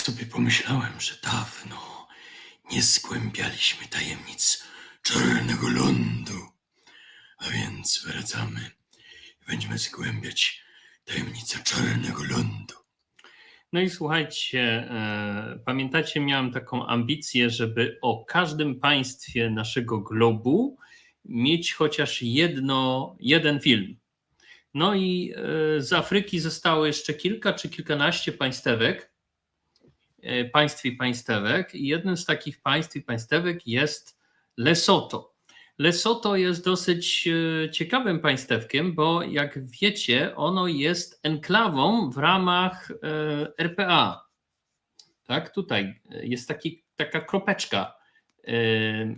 tak sobie pomyślałem, że dawno nie zgłębialiśmy tajemnic czarnego lądu. A więc wracamy i będziemy zgłębiać tajemnicę czarnego lądu. No i słuchajcie, e, pamiętacie, miałem taką ambicję, żeby o każdym państwie naszego globu mieć chociaż jedno, jeden film. No i e, z Afryki zostało jeszcze kilka czy kilkanaście państewek, e, państw i państewek. I jednym z takich państw i państewek jest Lesotho. Lesotho jest dosyć e, ciekawym państewkiem, bo jak wiecie, ono jest enklawą w ramach RPA. Tak, tutaj jest taki, taka kropeczka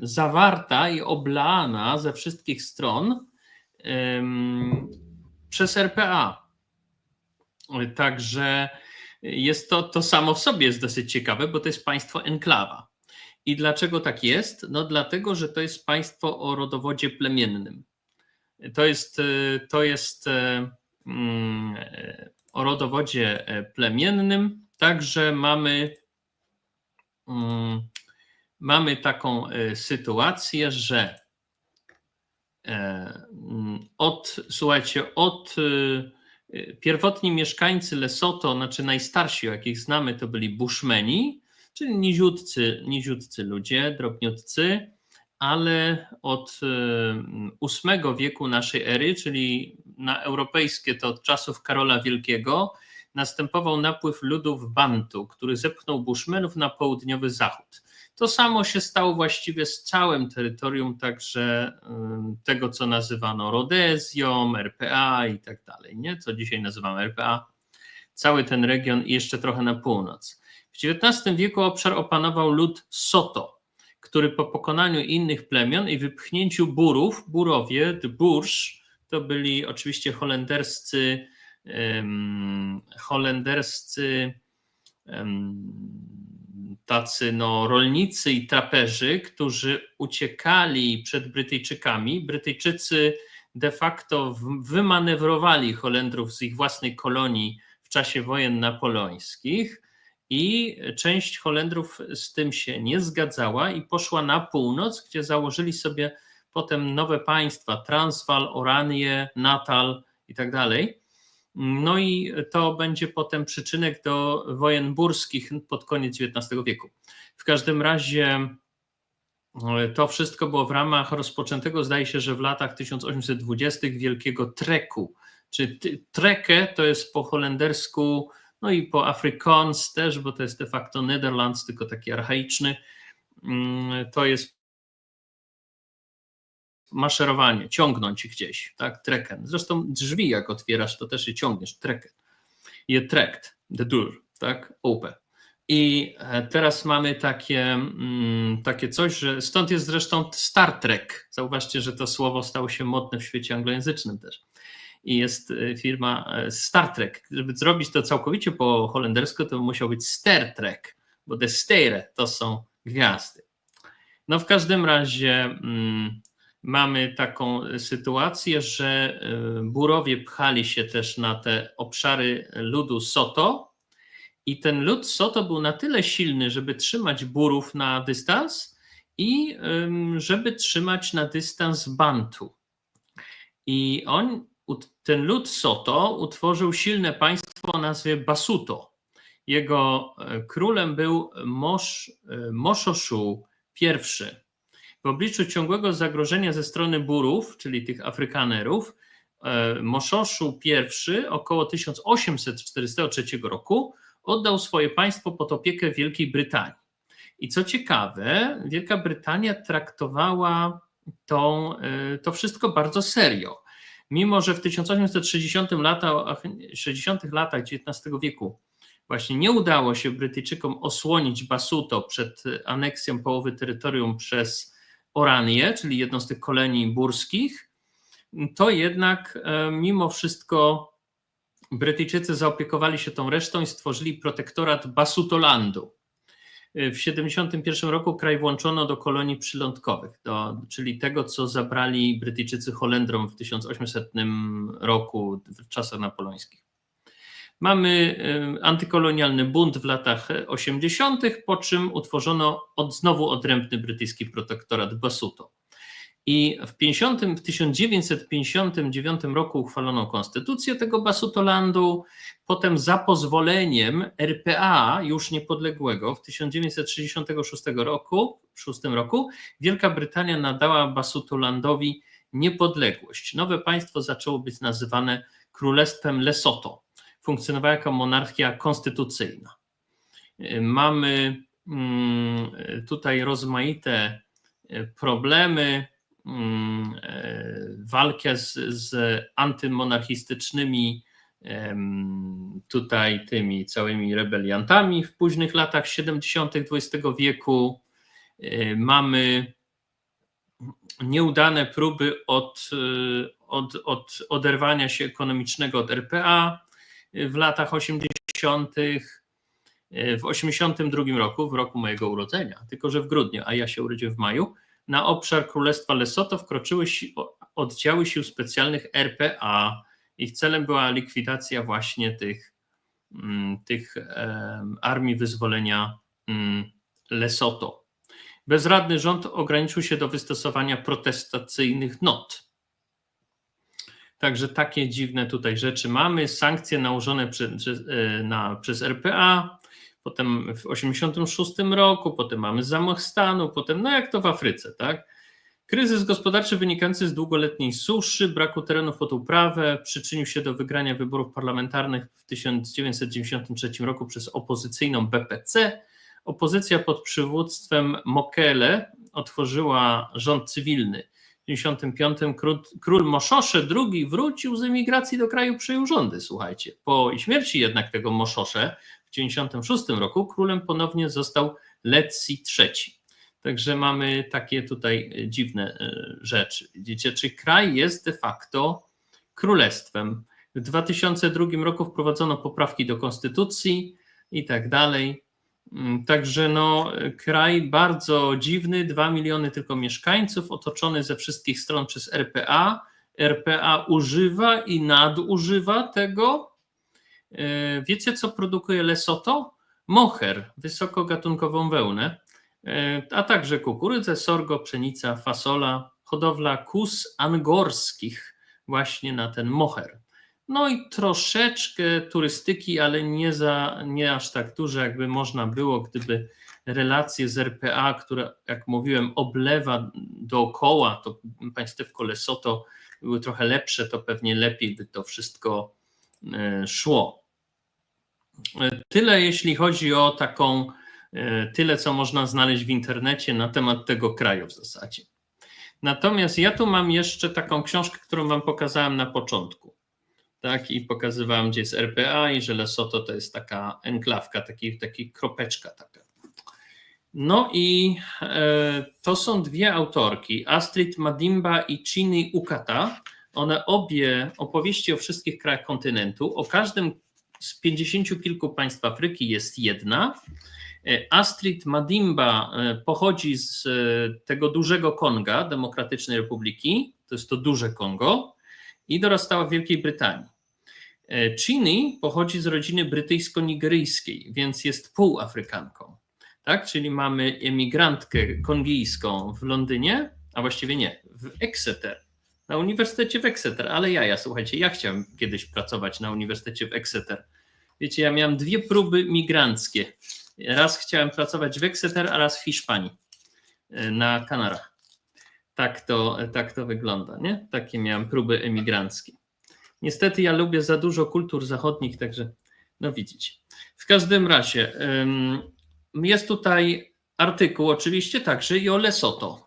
zawarta i oblana ze wszystkich stron przez RPA. Także jest to, to samo w sobie jest dosyć ciekawe, bo to jest państwo enklawa. I dlaczego tak jest? No dlatego, że to jest państwo o rodowodzie plemiennym. To jest, to jest mm, o rodowodzie plemiennym, także mamy, mm, mamy taką e, sytuację, że e, od, słuchajcie, od e, pierwotni mieszkańcy Lesoto, znaczy najstarsi, jakich znamy, to byli Bushmeni, czyli niziutcy, niziutcy ludzie, drobniutcy, ale od VIII wieku naszej ery, czyli na europejskie to od czasów Karola Wielkiego, następował napływ ludów Bantu, który zepchnął Bushmenów na południowy zachód. To samo się stało właściwie z całym terytorium, także tego, co nazywano Rodezją, RPA i tak dalej, nie? co dzisiaj nazywamy RPA. Cały ten region i jeszcze trochę na północ. W XIX wieku obszar opanował lud Soto, który po pokonaniu innych plemion i wypchnięciu Burów, Burowie, Boers, to byli oczywiście holenderscy, um, holenderscy um, tacy no, rolnicy i traperzy, którzy uciekali przed Brytyjczykami. Brytyjczycy de facto wymanewrowali Holendrów z ich własnej kolonii w czasie wojen napoleońskich i część Holendrów z tym się nie zgadzała i poszła na północ, gdzie założyli sobie potem nowe państwa Transvaal, Oranie, Natal i tak dalej. No i to będzie potem przyczynek do wojen burskich pod koniec XIX wieku. W każdym razie e, to wszystko było w ramach rozpoczętego, zdaje się, że w latach 1820 wielkiego treku. Czy treke to jest po holendersku, no i po Afrikaans też, bo to jest de facto Netherlands, tylko taki archaiczny. Mm, to jest maszerowanie, ciągnąć gdzieś, tak, treken. Zresztą drzwi jak otwierasz, to też je ciągniesz, treken. Je trekt, the door, tak, open. I e, teraz mamy takie, mm, takie coś, że stąd jest zresztą Star Trek. Zauważcie, że to słowo stało się modne w świecie anglojęzycznym też. I jest e, firma e, Star Trek. Żeby zrobić to całkowicie po holendersku, to musiał być Star Trek, bo te stare to są gwiazdy. No w każdym razie mm, mamy taką sytuację, że y, Burowie pchali się też na te obszary ludu Soto i ten lud Soto był na tyle silny, żeby trzymać Burów na dystans i żeby trzymać na dystans Bantu. I on, ten lud Soto utworzył silne państwo o nazwie Basuto. Jego e, królem był Mosz, Moszoszu I w obliczu ciągłego zagrożenia ze strony Burów, czyli tych Afrykanerów, e, Moszoszu I około 1843 roku oddał swoje państwo pod opiekę Wielkiej Brytanii. I co ciekawe, Wielka Brytania traktowała to, e, to wszystko bardzo serio. Mimo, że w 1860 latach, 60 latach XIX wieku właśnie nie udało się Brytyjczykom osłonić Basuto przed aneksją połowy terytorium przez Oranie, czyli jedną z tych kolonii burskich, to jednak e, mimo wszystko Brytyjczycy zaopiekowali się tą resztą i stworzyli protektorat Basutolandu. E, w 1971 roku kraj włączono do kolonii przylądkowych, do, czyli tego, co zabrali Brytyjczycy Holendrom w 1800 roku, w czasach napoleońskich. Mamy antykolonialny bunt w latach 80., po czym utworzono od, znowu odrębny brytyjski protektorat Basuto. I w, 50, w 1959 roku uchwalono konstytucję tego Basutolandu. Potem za pozwoleniem RPA, już niepodległego, w 1966 roku, w 6 roku Wielka Brytania nadała Basutolandowi niepodległość. Nowe państwo zaczęło być nazywane Królestwem Lesotho. Funkcjonowała jako monarchia konstytucyjna. Mamy mm, tutaj rozmaite problemy, mm, e, walkę z, z antymonarchistycznymi tutaj tymi całymi rebeliantami w późnych latach 70. XX wieku. E, Mamy nieudane próby od, od, od oderwania się ekonomicznego od RPA w latach 80. W 82 roku, w roku mojego urodzenia, tylko że w grudniu, a ja się urodziłem w maju, na obszar Królestwa Lesotho wkroczyły oddziały sił specjalnych RPA. Ich celem była likwidacja właśnie tych, mm, tych armii wyzwolenia mm, Lesotho. Bezradny rząd ograniczył się do wystosowania protestacyjnych not. Także takie dziwne tutaj rzeczy mamy. Sankcje nałożone przez, przez, e, na, przez RPA, potem w 1986 roku, potem mamy zamach stanu, potem, no jak to w Afryce, tak? Kryzys gospodarczy wynikający z długoletniej suszy, braku terenów pod uprawę przyczynił się do wygrania wyborów parlamentarnych w 1993 roku przez opozycyjną BPC. Opozycja pod przywództwem Mokele otworzyła rząd cywilny. W 1995 król, król Moszosze II wrócił z emigracji do kraju, przejął rządy, słuchajcie. Po śmierci jednak tego Moszosze w 1996 roku królem ponownie został Letsi III. Także mamy takie tutaj dziwne e, rzeczy. Widzicie, czy kraj jest de facto królestwem. W 2002 roku wprowadzono poprawki do konstytucji i tak dalej. Mm, Także no, kraj bardzo dziwny, 2 miliony tylko mieszkańców, otoczony ze wszystkich stron przez RPA. RPA używa i nadużywa tego. E, Wiecie, co produkuje Lesotho? Moher, wysokogatunkową wełnę, e, a także kukurydzę, sorgo, pszenica, fasola, hodowla kus angorskich właśnie na ten moher. No i troszeczkę turystyki, ale nie, za, nie aż tak duże, jakby można było, gdyby relacje z RPA, które, jak mówiłem, oblewa dookoła, to państewko Lesotho były trochę lepsze, to pewnie lepiej by to wszystko e, szło. E, Tyle jeśli chodzi o taką, e, tyle co można znaleźć w internecie na temat tego kraju w zasadzie. Natomiast ja tu mam jeszcze taką książkę, którą Wam pokazałem na początku tak, i pokazywałem, gdzie jest RPA i że Lesotho to jest taka enklawka, taki, taki kropeczka taka. No i e, to są dwie autorki, Astrid Madimba i Chini Ukata. One obie opowieści o wszystkich krajach kontynentu, o każdym z pięćdziesięciu kilku państw Afryki jest jedna. E, Astrid Madimba e, pochodzi z e, tego dużego Konga, Demokratycznej Republiki, to jest to duże Kongo, i dorastała w Wielkiej Brytanii. E, Chini pochodzi z rodziny brytyjsko-nigeryjskiej, więc jest półafrykanką. Tak? Czyli mamy emigrantkę kongijską w Londynie, a właściwie nie, w Exeter, na Uniwersytecie w Exeter, ale ja, ja słuchajcie, ja chciałem kiedyś pracować na Uniwersytecie w Exeter. Wiecie, ja miałem dwie próby migranckie. Raz chciałem pracować w Exeter, a raz w Hiszpanii, e, na Kanarach. Tak to, tak to wygląda, nie? Takie miałem próby emigranckie. Niestety ja lubię za dużo kultur zachodnich, także no widzicie. W każdym razie jest tutaj artykuł oczywiście także i o Lesotho.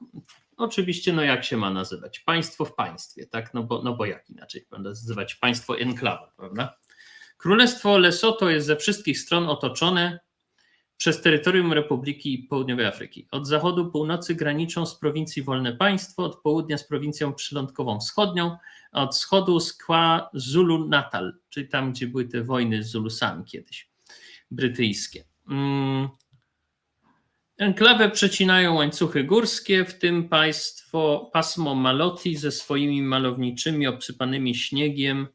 Oczywiście, no jak się ma nazywać? Państwo w państwie, tak? No bo, no bo jak inaczej będę nazywać państwo enklawa, prawda? Królestwo Lesotho jest ze wszystkich stron otoczone przez terytorium Republiki Południowej Afryki. Od zachodu północy graniczą z prowincji Wolne Państwo, od południa z prowincją przylądkową wschodnią, a od wschodu z KwaZulu Natal, czyli tam, gdzie były te wojny z Zulusami kiedyś, brytyjskie. Mm. Enklawę przecinają łańcuchy górskie, w tym państwo pasmo Maloti ze swoimi malowniczymi, obsypanymi śniegiem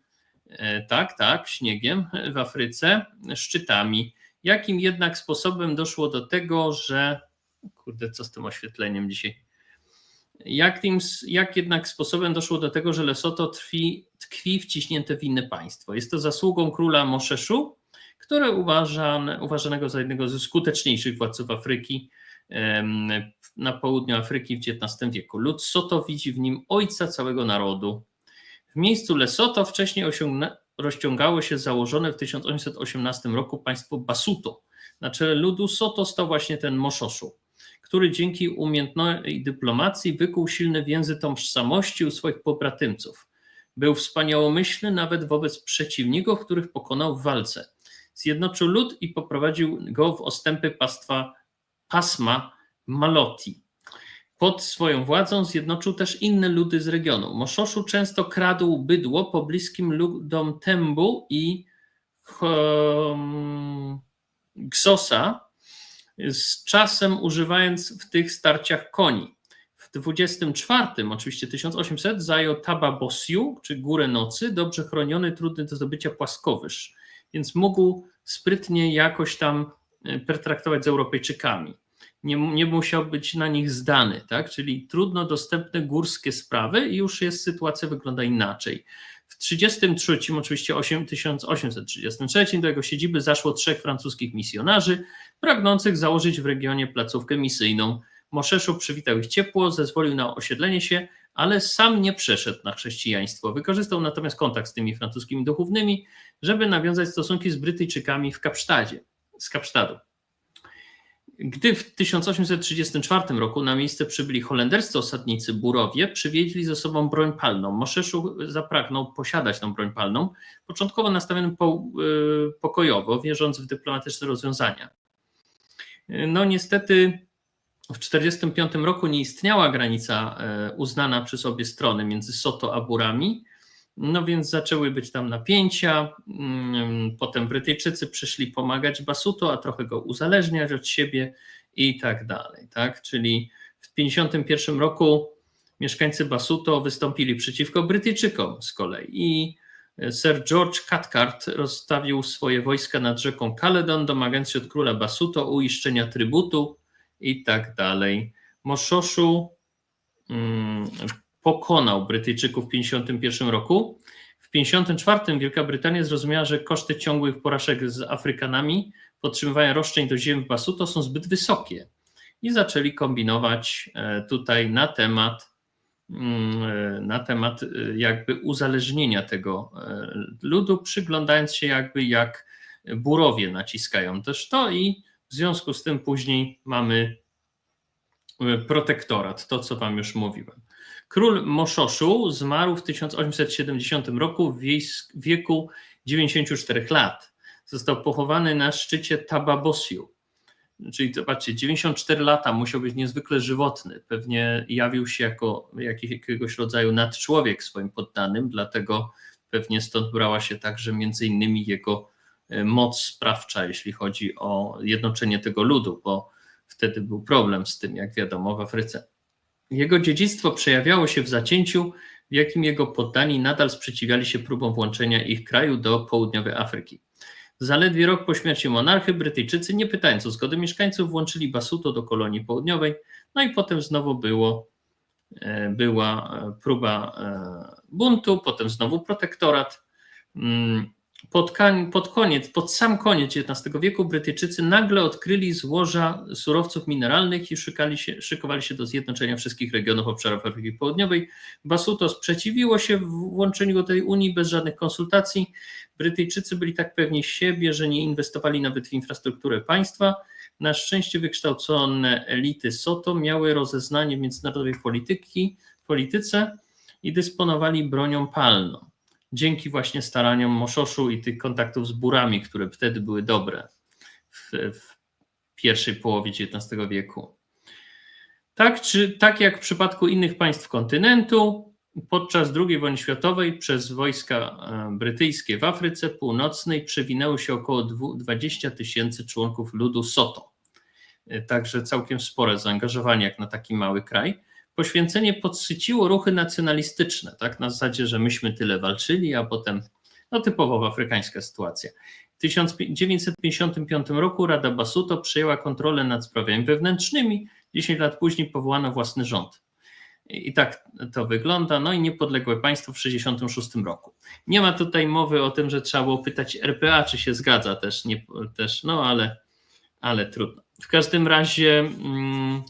E, Tak, tak, śniegiem w Afryce, szczytami. Jakim jednak sposobem doszło do tego, że. Kurde, co z tym oświetleniem dzisiaj? Jakim, jak jednak sposobem doszło do tego, że Lesoto tkwi, tkwi wciśnięte w inne państwo? Jest to zasługą króla Moszeszu, który uważan, uważanego za jednego ze skuteczniejszych władców Afryki na południu Afryki w XIX wieku. Lud Soto widzi w nim ojca całego narodu. W miejscu Lesoto wcześniej osiągna, rozciągało się założone w 1818 roku państwo Basuto. Na czele ludu Soto stał właśnie ten Moszoszu, który dzięki umiejętnej dyplomacji wykuł silne więzy tożsamości u swoich pobratymców. Był wspaniałomyślny nawet wobec przeciwników, których pokonał w walce. Zjednoczył lud i poprowadził go w ostępy pastwa pasma Maloti. Pod swoją władzą zjednoczył też inne ludy z regionu. Moszoszu często kradł bydło pobliskim ludom Tembu i Gsosa, z czasem używając w tych starciach koni. W 24, oczywiście 1800, zajął Tababosiu, czy Górę Nocy, dobrze chroniony, trudny do zdobycia płaskowyż, więc mógł sprytnie jakoś tam e, pertraktować z Europejczykami nie, nie musiał być na nich zdany, tak? czyli trudno dostępne górskie sprawy i już jest sytuacja wygląda inaczej. W 1933, oczywiście 8, 1833, do jego siedziby zaszło trzech francuskich misjonarzy, pragnących założyć w regionie placówkę misyjną. Moszeszu przywitał ich ciepło, zezwolił na osiedlenie się, ale sam nie przeszedł na chrześcijaństwo. Wykorzystał natomiast kontakt z tymi francuskimi duchownymi, żeby nawiązać stosunki z Brytyjczykami w Kapsztadzie, z Kapsztadu. Gdy w 1834 roku na miejsce przybyli holenderscy osadnicy Burowie, przywieźli ze sobą broń palną. Moszeszu zapragnął posiadać tą broń palną, początkowo nastawiony po, yy, pokojowo, wierząc w dyplomatyczne rozwiązania. No niestety w 1945 roku nie istniała granica yy, uznana przez obie strony między Soto a Burami, no więc zaczęły być tam napięcia. Potem Brytyjczycy przyszli pomagać Basuto, a trochę go uzależniać od siebie i tak dalej. Tak? Czyli w 1951 roku mieszkańcy Basuto wystąpili przeciwko Brytyjczykom z kolei. I Sir George Cathcart rozstawił swoje wojska nad rzeką Caledon, domagając się od króla Basuto uiszczenia trybutu i tak dalej. Moszoszu pokonał Brytyjczyków w 1951 roku. W 1954 Wielka Brytania zrozumiała, że koszty ciągłych porażek z Afrykanami, podtrzymywania roszczeń do ziem w Basuto są zbyt wysokie i zaczęli kombinować tutaj na temat na temat jakby uzależnienia tego ludu, przyglądając się jakby jak burowie naciskają też to i w związku z tym później mamy protektorat, to co wam już mówiłem. Król Moszoszu zmarł w 1870 roku w wieku 94 lat. Został pochowany na szczycie Tababosiu. Czyli zobaczcie, 94 lata musiał być niezwykle żywotny. Pewnie jawił się jako jakiegoś rodzaju nadczłowiek swoim poddanym, dlatego pewnie stąd brała się także między innymi jego moc sprawcza, jeśli chodzi o jednoczenie tego ludu, bo wtedy był problem z tym, jak wiadomo, w Afryce. Jego dziedzictwo przejawiało się w zacięciu, w jakim jego poddani nadal sprzeciwiali się próbom włączenia ich kraju do południowej Afryki. Zaledwie rok po śmierci monarchy Brytyjczycy, nie pytając o zgodę mieszkańców, włączyli Basuto do kolonii południowej, no i potem znowu było, była próba buntu, potem znowu protektorat. Pod, pod, koniec, pod sam koniec XIX wieku Brytyjczycy nagle odkryli złoża surowców mineralnych i szykali się, szykowali się do zjednoczenia wszystkich regionów obszarów Afryki Południowej. Basuto sprzeciwiło się włączeniu do tej Unii bez żadnych konsultacji. Brytyjczycy byli tak pewni siebie, że nie inwestowali nawet w infrastrukturę państwa. Na szczęście wykształcone elity Soto miały rozeznanie w międzynarodowej polityki, polityce i dysponowali bronią palną dzięki właśnie staraniom Moszoszu i tych kontaktów z burami, które wtedy były dobre w, w pierwszej połowie XIX wieku. Tak, czy, tak jak w przypadku innych państw kontynentu, podczas II wojny światowej przez wojska brytyjskie w Afryce Północnej przewinęło się około 20 tysięcy członków ludu Soto. Także całkiem spore zaangażowanie jak na taki mały kraj poświęcenie podsyciło ruchy nacjonalistyczne, tak? Na zasadzie, że myśmy tyle walczyli, a potem No typowo afrykańska sytuacja. W 1955 roku Rada Basuto przejęła kontrolę nad sprawami wewnętrznymi. 10 lat później powołano własny rząd. I tak to wygląda. No i niepodległe państwo w 1966 roku. Nie ma tutaj mowy o tym, że trzeba było pytać RPA, czy się zgadza też, nie, też no ale, ale trudno. W każdym razie mm,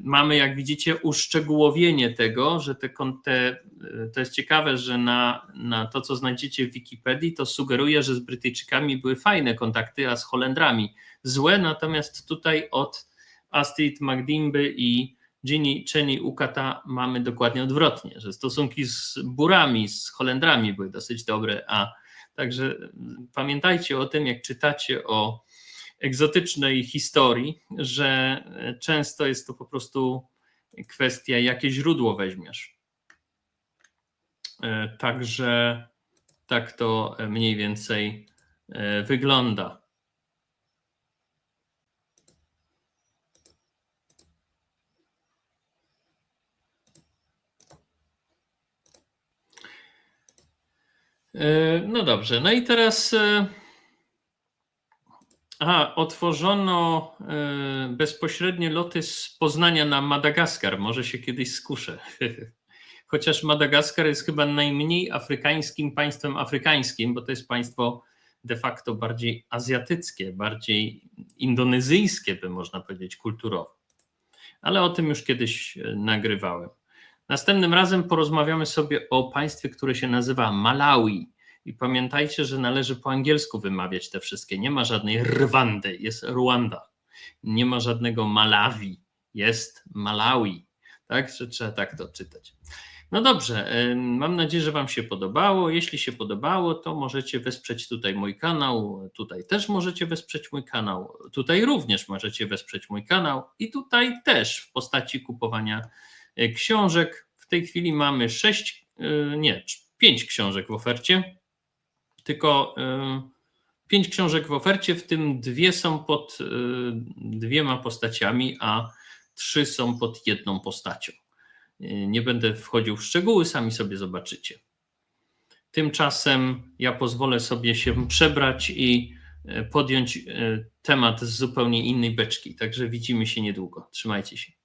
mamy, jak widzicie, uszczegółowienie tego, że te, te, yy, to jest ciekawe, że na, na to, co znajdziecie w Wikipedii, to sugeruje, że z Brytyjczykami były fajne kontakty, a z Holendrami złe, natomiast tutaj od Astrid Magdimby i Ginny Cheni Ukata mamy dokładnie odwrotnie, że stosunki z Burami, z Holendrami były dosyć dobre, a także mm, pamiętajcie o tym, jak czytacie o egzotycznej historii, że często jest to po prostu kwestia, jakie źródło weźmiesz. E, Także tak to mniej więcej e, wygląda. E, No dobrze, no i teraz. Aha, otworzono e, bezpośrednie loty z Poznania na Madagaskar. Może się kiedyś skuszę. Chociaż Madagaskar jest chyba najmniej afrykańskim państwem afrykańskim, bo to jest państwo de facto bardziej azjatyckie, bardziej indonezyjskie, by można powiedzieć, kulturowo. Ale o tym już kiedyś e, nagrywałem. Następnym razem porozmawiamy sobie o państwie, które się nazywa Malawi. I pamiętajcie, że należy po angielsku wymawiać te wszystkie. Nie ma żadnej Rwandy, jest Ruanda. Nie ma żadnego Malawi, jest Malawi. Tak, że trzeba tak to czytać. No dobrze, mam nadzieję, że Wam się podobało. Jeśli się podobało, to możecie wesprzeć tutaj mój kanał. Tutaj też możecie wesprzeć mój kanał. Tutaj również możecie wesprzeć mój kanał. I tutaj też w postaci kupowania e, książek. W tej chwili mamy sześć, e, nie, pięć książek w ofercie. Tylko e, pięć książek w ofercie, w tym dwie są pod e, dwiema postaciami, a trzy są pod jedną postacią. E, Nie będę wchodził w szczegóły, sami sobie zobaczycie. Tymczasem ja pozwolę sobie się przebrać i podjąć temat z zupełnie innej beczki. Także widzimy się niedługo. Trzymajcie się.